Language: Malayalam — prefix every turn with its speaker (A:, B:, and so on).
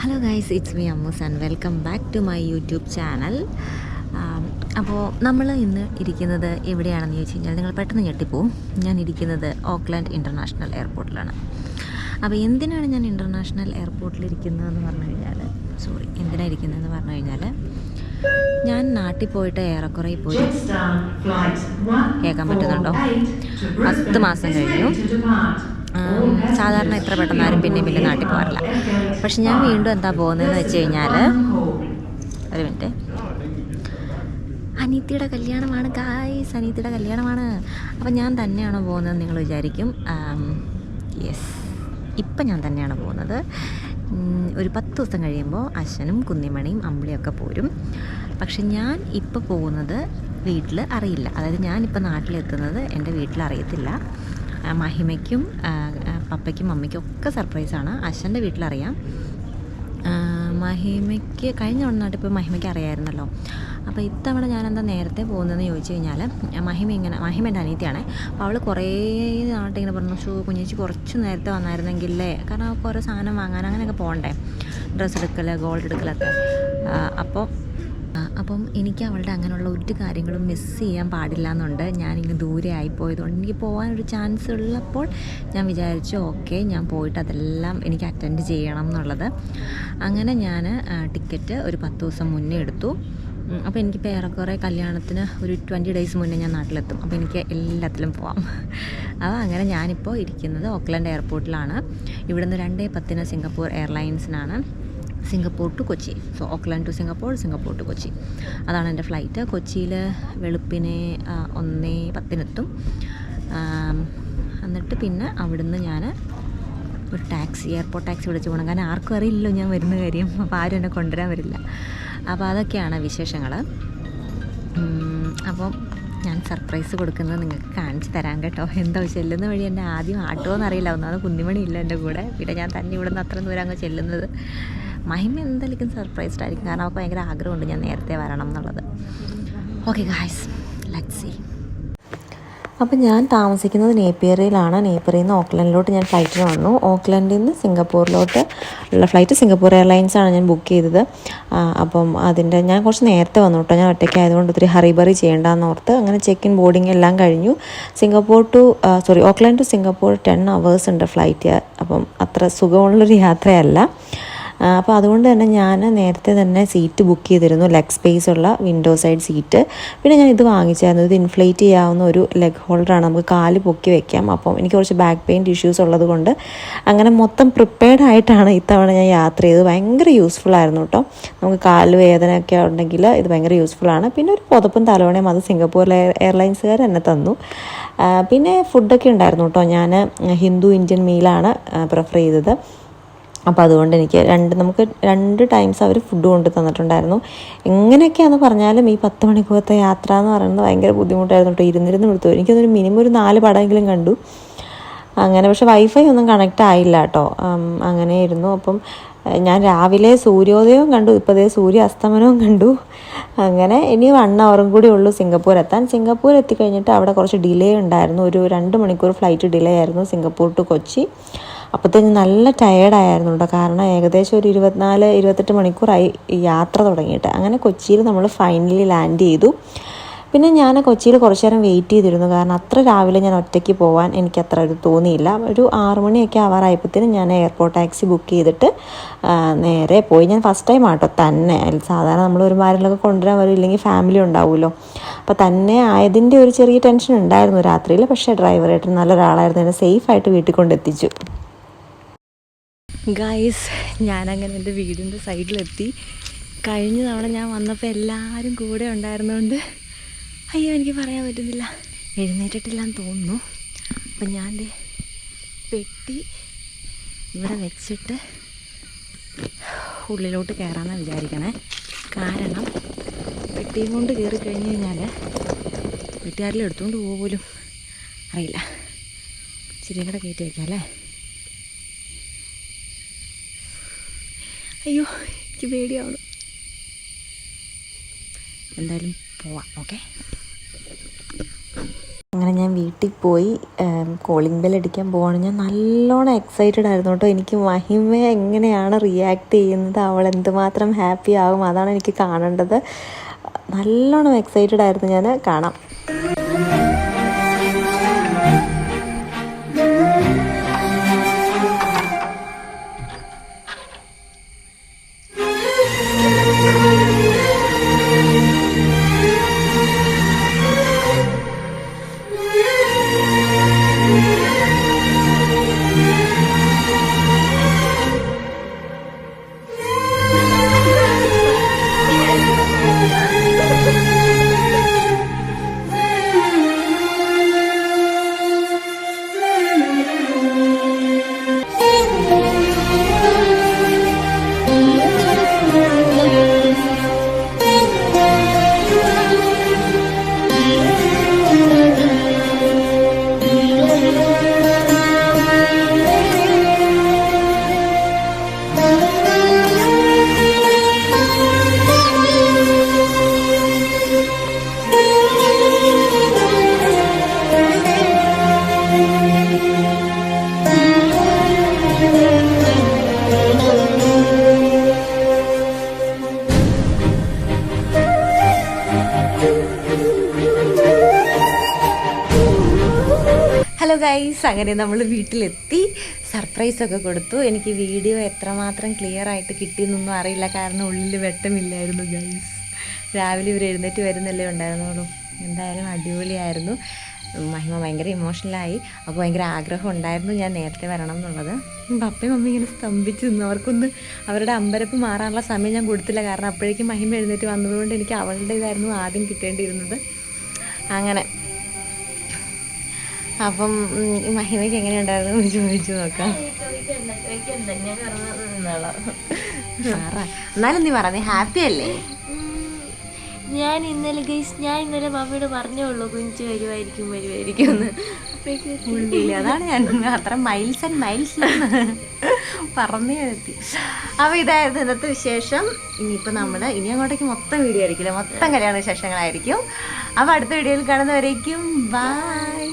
A: Hello guys it's me Ammus and welcome back to my YouTube channel അപ്പോൾ നമ്മൾ ഇന്ന് ഇരിക്കുന്നത് എവിടെയാണെന്ന് ചോദിച്ചു കഴിഞ്ഞാൽ നിങ്ങൾ പെട്ടെന്ന് ഞെട്ടിപ്പോവും. ഞാൻ ഇരിക്കുന്നത് ഓക്ലാൻഡ് ഇന്റർനാഷണൽ എയർപോർട്ടിലാണ് അപ്പോൾ എന്തിനാണ് ഞാൻ ഇന്റർനാഷണൽ എയർപോർട്ടിൽ ഇരിക്കുന്നതെന്ന് പറഞ്ഞു കഴിഞ്ഞാൽ സോറി എന്തിനാണ് ഇരിക്കുന്നതെന്ന് പറഞ്ഞു കഴിഞ്ഞാൽ ഞാൻ നാട്ടിൽ പോയിട്ട് ഏറെക്കുറെ പോയി കേൾക്കാൻ പറ്റുന്നുണ്ടോ? പത്ത് മാസം കഴിഞ്ഞു. സാധാരണ ഇത്ര പെട്ടെന്ന് ആരും പിന്നെ പിന്നെ നാട്ടിൽ പോകാറില്ല. പക്ഷെ ഞാൻ വീണ്ടും എന്താ പോകുന്നതെന്ന് വെച്ച് കഴിഞ്ഞാൽ ഒരു മിനിറ്റ്. അനീത്തിയുടെ കല്യാണമാണ് ഗായ്സ് അനീത്തിയുടെ കല്യാണമാണ്. അപ്പം ഞാൻ തന്നെയാണോ പോകുന്നത് നിങ്ങൾ വിചാരിക്കും. യെസ് ഇപ്പം ഞാൻ തന്നെയാണ് പോകുന്നത്. ഒരു പത്ത് ദിവസം കഴിയുമ്പോൾ അശ്വനും കുന്നിമണിയും അമ്പിളിയൊക്കെ പോരും. പക്ഷെ ഞാൻ ഇപ്പോൾ പോകുന്നത് വീട്ടിൽ അറിയില്ല. അതായത് ഞാനിപ്പോൾ നാട്ടിലെത്തുന്നത് എന്റെ വീട്ടിൽ അറിയത്തില്ല. മഹിമയ്ക്കും പപ്പയ്ക്കും മമ്മിക്കും ഒക്കെ സർപ്രൈസാണ് അശ്വന്റെ വീട്ടിലറിയാം. മഹിമയ്ക്ക് കഴിഞ്ഞ തവണ ഇപ്പോൾ മഹിമയ്ക്ക് അറിയായിരുന്നല്ലോ. അപ്പോൾ ഇത്തവണ ഞാനെന്താ നേരത്തെ പോകുന്നതെന്ന് ചോദിച്ചു കഴിഞ്ഞാൽ മഹിമ ഇങ്ങനെ മഹിമ എന്റെ അപ്പോൾ അവൾ കുറേ നാട്ടിൽ ഇങ്ങനെ പറഞ്ഞു ഷൂ കുഞ്ഞേച്ചി കുറച്ച് നേരത്തെ വന്നായിരുന്നെങ്കിലേ? കാരണം ഓരോ സാധനം വാങ്ങാൻ അങ്ങനെയൊക്കെ പോകണ്ടേ? ഡ്രസ്സ് എടുക്കൽ ഗോൾഡ് എടുക്കലൊക്കെ. അപ്പോൾ അപ്പം എനിക്ക് അവളുടെ അങ്ങനെയുള്ള ഒരു കാര്യങ്ങളും മിസ് ചെയ്യാൻ പാടില്ല എന്നുണ്ട് ഞാനിങ്ങനെ ദൂരെ ആയിപ്പോയതുകൊണ്ട് എനിക്ക് പോകാനൊരു ചാൻസ് ഉള്ളപ്പോൾ ഞാൻ വിചാരിച്ചു ഓക്കെ ഞാൻ പോയിട്ട് അതെല്ലാം എനിക്ക് അറ്റൻഡ് ചെയ്യണം എന്നുള്ളത്. അങ്ങനെ ഞാൻ ടിക്കറ്റ് ഒരു പത്ത് ദിവസം മുന്നേ എടുത്തു. അപ്പോൾ എനിക്ക് ഏറെക്കുറെ കല്യാണത്തിന് ഒരു ട്വന്റി ഡേയ്സ് മുന്നേ ഞാൻ നാട്ടിലെത്തും. അപ്പോൾ എനിക്ക് എല്ലാത്തിലും പോവാം. അപ്പോൾ അങ്ങനെ ഞാനിപ്പോൾ ഇരിക്കുന്നത് ഓക്ലൻഡ് എയർപോർട്ടിലാണ് ഇവിടുന്ന് രണ്ടേ പത്തിന് Singapore എയർലൈൻസിനാണ് Singapore to Kochi. So Auckland to Singapore Singapore to Kochi. അതാണ് എന്റെ ഫ്ലൈറ്റ്. കൊച്ചിയിൽ വെളുപ്പിനെ ഒന്നേ പത്തിനെത്തും. എന്നിട്ട് പിന്നെ അവിടുന്ന് ഞാൻ ഒരു ടാക്സി എയർപോർട്ട് ടാക്സി വിളിച്ച് പോകണം കാരണം ആർക്കും അറിയില്ലല്ലോ ഞാൻ വരുന്ന കാര്യം. അപ്പോൾ ആരും എന്നെ കൊണ്ടുവരാൻ വരില്ല. അപ്പോൾ അതൊക്കെയാണ് വിശേഷങ്ങൾ അപ്പം ഞാൻ സർപ്രൈസ് കൊടുക്കുന്നത് നിങ്ങൾക്ക് കാണിച്ചു തരാം കേട്ടോ. എന്താ ചെല്ലുന്ന വഴി എന്റെ ആദ്യം ആട്ടോ എന്നറിയില്ല ഒന്നാമത് കുന്നിമണി ഇല്ല എന്റെ കൂടെ. പിന്നെ ഞാൻ തന്നെ ഇവിടെ നിന്ന് അത്രയും ദൂരം അങ്ങ് ചെല്ലുന്നത്. മഹിമ എന്തായാലും സർപ്രൈസ്ഡ് ആയിരിക്കും. കാരണം അവൾക്ക് ഭയങ്കര ആഗ്രഹമുണ്ട് ഞാൻ നേരത്തെ വരണം എന്നുള്ളത്. ഓക്കെ ഗായ്സ് ലെറ്റ് സി അപ്പം ഞാൻ താമസിക്കുന്നത് നേപ്പിയറിയിലാണ്. നേപ്പിയറിയിൽ നിന്ന് ഓക്ലൻഡിലോട്ട് ഞാൻ ഫ്ലൈറ്റിന് വന്നു. ഓക്ലൻഡിൽ നിന്ന് സിംഗപ്പൂരിലോട്ട് ഉള്ള ഫ്ലൈറ്റ് സിംഗപ്പൂർ എയർലൈൻസാണ് ഞാൻ ബുക്ക് ചെയ്തത്. അപ്പം അതിന്റെ ഞാൻ കുറച്ച് നേരത്തെ വന്നു കേട്ടോ. ഞാൻ ഒറ്റയ്ക്ക് ആയതുകൊണ്ട് ഒത്തിരി ഹറിബറി ചെയ്യേണ്ടെന്ന് ഓർത്ത് അങ്ങനെ ചെക്ക് ഇൻ ബോർഡിംഗ് എല്ലാം കഴിഞ്ഞു. Singapore to sorry Auckland to Singapore ten hours ഉണ്ട് ഫ്ലൈറ്റ് അപ്പം അത്ര സുഖമുള്ളൊരു യാത്രയല്ല. അപ്പോൾ അതുകൊണ്ട് തന്നെ ഞാൻ നേരത്തെ തന്നെ സീറ്റ് ബുക്ക് ചെയ്തിരുന്നു. ലെഗ് സ്പേസ് ഉള്ള വിൻഡോ സൈഡ് സീറ്റ് പിന്നെ ഞാൻ ഇത് വാങ്ങിച്ചായിരുന്നു. ഇത് ഇൻഫ്ലേറ്റ് ചെയ്യാവുന്ന ഒരു ലെഗ് ഹോൾഡറാണ് നമുക്ക് കാൽ പൊക്കി വെക്കാം. അപ്പം എനിക്ക് കുറച്ച് ബാക്ക് പെയിൻ ഇഷ്യൂസ് ഉള്ളത് കൊണ്ട് അങ്ങനെ മൊത്തം പ്രിപ്പയർഡ് ആയിട്ടാണ് ഇത്തവണ ഞാൻ യാത്ര ചെയ്തത്. ഭയങ്കര യൂസ്ഫുൾ ആയിരുന്നു കേട്ടോ നമുക്ക് കാൽ വേദനയൊക്കെ ഉണ്ടെങ്കിൽ ഇത് ഭയങ്കര യൂസ്ഫുൾ ആണ്. പിന്നെ ഒരു പുതപ്പും തലവണയും അത് സിംഗപ്പൂർ എയർലൈൻസുകാർ എന്നെ തന്നു. പിന്നെ ഫുഡൊക്കെ ഉണ്ടായിരുന്നു കേട്ടോ ഞാൻ ഹിന്ദു ഇന്ത്യൻ മീലാണ് പ്രിഫർ ചെയ്തത്. അപ്പോൾ അതുകൊണ്ട് എനിക്ക് രണ്ട് നമുക്ക് രണ്ട് ടൈംസ് അവർ ഫുഡ് കൊണ്ട് തന്നിട്ടുണ്ടായിരുന്നു. എങ്ങനെയൊക്കെയാണെന്ന് പറഞ്ഞാലും ഈ പത്ത് മണിക്കൂറത്തെ യാത്ര എന്ന് പറയുന്നത് ഭയങ്കര ബുദ്ധിമുട്ടായിരുന്നു കേട്ടോ. ഇരുന്നിരുന്ന് എടുത്തു എനിക്കതൊരു മിനിമം ഒരു നാല് പടമെങ്കിലും കണ്ടു. അങ്ങനെ പക്ഷെ വൈഫൈ ഒന്നും കണക്റ്റ് ആയില്ല കേട്ടോ. അങ്ങനെ ഇരുന്നു. അപ്പം ഞാൻ രാവിലെ സൂര്യോദയവും കണ്ടു. ഇപ്പോൾ ദേ സൂര്യ അസ്തമനവും കണ്ടു. അങ്ങനെ ഇനി വൺ അവറും കൂടി ഉള്ളൂ സിംഗപ്പൂർ എത്താൻ. സിംഗപ്പൂർ എത്തിക്കഴിഞ്ഞിട്ട് അവിടെ കുറച്ച് ഡിലേ ഉണ്ടായിരുന്നു. ഒരു രണ്ട് മണിക്കൂർ ഫ്ലൈറ്റ് ഡിലേ ആയിരുന്നു സിംഗപ്പൂർ ടു കൊച്ചി. അപ്പോഴത്തേന് നല്ല ടയേർഡായിരുന്നു കേട്ടോ കാരണം ഏകദേശം ഒരു ഇരുപത്തിനാല് ഇരുപത്തെട്ട് മണിക്കൂറായി യാത്ര തുടങ്ങിയിട്ട്. അങ്ങനെ കൊച്ചിയിൽ നമ്മൾ ഫൈനലി ലാൻഡ് ചെയ്തു. പിന്നെ ഞാൻ കൊച്ചിയിൽ കുറച്ച് നേരം വെയിറ്റ് ചെയ്തിരുന്നു. കാരണം അത്ര രാവിലെ ഞാൻ ഒറ്റയ്ക്ക് പോകാൻ എനിക്ക് അത്ര ഇത് തോന്നിയില്ല. ഒരു ആറ് മണിയൊക്കെ ആവാറായപ്പോഴത്തേനും ഞാൻ എയർപോർട്ട് ടാക്സി ബുക്ക് ചെയ്തിട്ട് നേരെ പോയി. ഞാൻ ഫസ്റ്റ് ടൈം ആട്ടോ തന്നെ. സാധാരണ നമ്മൾ ഒരു മാരിലൊക്കെ കൊണ്ടുവരാൻ വരും. ഇല്ലെങ്കിൽ ഫാമിലി ഉണ്ടാവുമല്ലോ. അപ്പോൾ തന്നെ ആയതിന്റെ ഒരു ചെറിയ ടെൻഷൻ ഉണ്ടായിരുന്നു രാത്രിയിൽ. പക്ഷേ ഡ്രൈവറായിട്ട് നല്ലൊരാളായിരുന്നു. എന്നെ സേഫായിട്ട് വീട്ടിൽ കൊണ്ടെത്തിച്ചു ഗായ്സ് ഞാനങ്ങനെ എന്റെ വീടിന്റെ സൈഡിലെത്തി. കഴിഞ്ഞ തവണ ഞാൻ വന്നപ്പോൾ എല്ലാവരും കൂടെ ഉണ്ടായിരുന്നുകൊണ്ട് അയ്യോ എനിക്ക് പറയാൻ പറ്റുന്നില്ല. എഴുന്നേറ്റിട്ടില്ല എന്ന് തോന്നുന്നു. അപ്പം ഞാൻ പെട്ടി ഇവിടെ വെച്ചിട്ട് ഉള്ളിലോട്ട് കയറാമെന്നാണ് വിചാരിക്കണേ. കാരണം പെട്ടിയും കൊണ്ട് കയറി കഴിഞ്ഞ് കഴിഞ്ഞാൽ വീട്ടുകാരിലും എടുത്തുകൊണ്ട് പോലും. അറിയില്ല. ചിരിയും കൂടെ കയറ്റി വയ്ക്കാം അല്ലേ അയ്യോ എനിക്ക് പേടിയാവണം എന്തായാലും പോവാം ഓക്കെ? അങ്ങനെ ഞാൻ വീട്ടിൽ പോയി കോളിംഗ് ബെൽ അടിക്കാൻ പോവാണ്. ഞാൻ നല്ലോണം എക്സൈറ്റഡ് ആയിരുന്നു കേട്ടോ. എനിക്ക് മഹിമ എങ്ങനെയാണ് റിയാക്ട് ചെയ്യുന്നത് അവൾ എന്തുമാത്രം ഹാപ്പി ആകും അതാണ് എനിക്ക് കാണേണ്ടത്. നല്ലോണം എക്സൈറ്റഡ് ആയിരുന്നു ഞാൻ കാണാം. ഗൈസ് അങ്ങനെ നമ്മൾ വീട്ടിലെത്തി. സർപ്രൈസ് ഒക്കെ കൊടുത്തു. എനിക്ക് വീഡിയോ എത്രമാത്രം ക്ലിയർ ആയിട്ട് കിട്ടിയെന്നൊന്നും അറിയില്ല. കാരണം ഉള്ളിൽ വെട്ടമില്ലായിരുന്നു ഗൈസ് രാവിലെ ഇവർ എഴുന്നേറ്റ് വരുന്നല്ലേ ഉണ്ടായിരുന്നുള്ളൂ. എന്തായാലും അടിപൊളിയായിരുന്നു. മഹിമ ഭയങ്കര ഇമോഷണലായി അപ്പോൾ ഭയങ്കര ആഗ്രഹം ഉണ്ടായിരുന്നു ഞാൻ നേരത്തെ വരണം എന്നുള്ളത്. പപ്പയും മമ്മി ഇങ്ങനെ സ്തംഭിച്ചു നിന്നു. അവർക്കൊന്ന് അവരുടെ അമ്പരപ്പ് മാറാനുള്ള സമയം ഞാൻ കൊടുത്തില്ല. കാരണം അപ്പോഴേക്കും മഹിമ എഴുന്നേറ്റ് വന്നതുകൊണ്ട് എനിക്ക് അവളുടെ ഇതായിരുന്നു ആദ്യം കിട്ടേണ്ടിയിരുന്നത്. അങ്ങനെ. അപ്പം മഹിമയ്ക്ക് എങ്ങനെ ഉണ്ടായിരുന്നു എന്ന് ചോദിച്ചു നോക്കാം. എന്നാലും നീ പറ നീ ഹാപ്പി അല്ലേ?
B: ഞാൻ ഇന്നലെ ഗൈസ് ഞാൻ ഇന്നലെ മമ്മിയോട് പറഞ്ഞോളൂ കുഞ്ചു വരുമായിരിക്കും വരുമായിരിക്കും എന്ന്.
A: അതാണ് ഞാൻ അത്ര മൈൽസ് ആൻഡ് മൈൽസ് പറഞ്ഞേ എത്തി. അപ്പോൾ ഇതായിരുന്നു ഇന്നത്തെ വിശേഷം. ഇനിയിപ്പോൾ നമ്മൾ ഇനി അങ്ങോട്ടേക്ക് മൊത്തം വീഡിയോ ആയിരിക്കില്ല മൊത്തം കല്യാണ വിശേഷങ്ങളായിരിക്കും. അപ്പോൾ അടുത്ത വീഡിയോയിൽ കാണുന്നവരേക്കും ബൈ